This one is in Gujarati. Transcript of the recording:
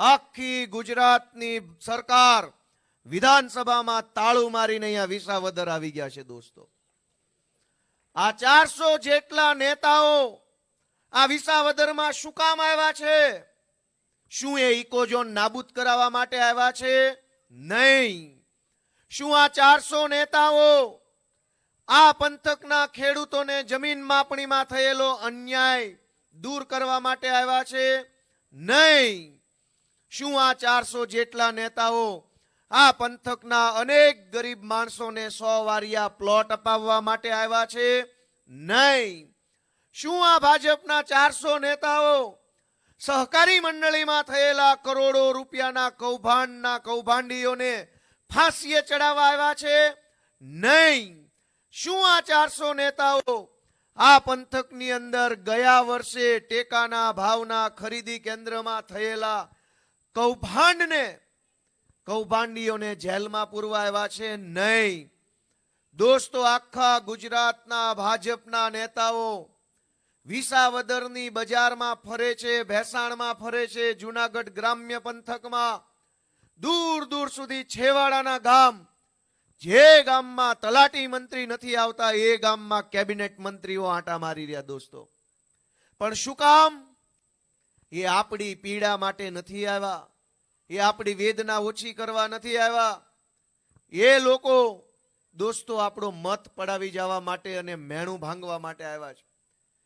આખી ગુજરાતની સરકાર વિધાનસભામાં તાળું મારીને અહીંયા વિસાવદર આવી ગયા છે દોસ્તો. આ ચારસો જેટલા નેતાઓ આ વિસાવદરમાં શું કામ આવ્યા છે? શું એ ઇકોઝોન નાબૂદ કરાવવા માટે આવ્યા છે? નહીં. શું આ ચારસો નેતાઓ આ પંથકના ખેડૂતોને જમીન માપણીમાં થયેલો અન્યાય દૂર કરવા માટે આવ્યા છે? નહીં. શું આ ચારસો જેટલા નેતાઓ આ પંથકના અનેક ગરીબ માણસોને સો વારિયા પ્લોટ અપાવવા માટે આવ્યા છે? નહીં. શું આ ભાજપના ચારસો નેતાઓ સહકારી મંડળીમાં થયેલા કરોડો રૂપિયાના કૌભાંડના કૌભાંડીઓને ફાંસીએ ચડાવવા આવ્યા છે? નહીં. શું આ ચારસો નેતાઓ આ પંથકની અંદર ગયા વર્ષે ટેકાના ભાવના ખરીદી કેન્દ્રમાં થયેલા કૌભાંડને, કૌભાંડીઓને જેલમાં પૂરવા આવ્યા છે નહીં. દોસ્તો, આખા ગુજરાતના ભાજપના નેતાઓ વિસાવદરની બજારમાં ફરે છે, ભેસાણમાં ફરે છે, જુનાગઢ ગ્રામ્ય પંથકમાં. દૂર દૂર સુધી છેવાડાના ગામ, જે ગામમાં તલાટી મંત્રી નથી આવતા, એ ગામમાં કેબિનેટ મંત્રીઓ આંટા મારી રહ્યા દોસ્તો. પણ શું કામ? એ આપણી પીડા માટે નથી આવ્યા. એ આપણી વેદના ઓછી કરવા નથી આવ્યા. એ લોકો દોસ્તો આપણો મત પડાવી જવા માટે અને મેણું ભાંગવા માટે આવ્યા છે.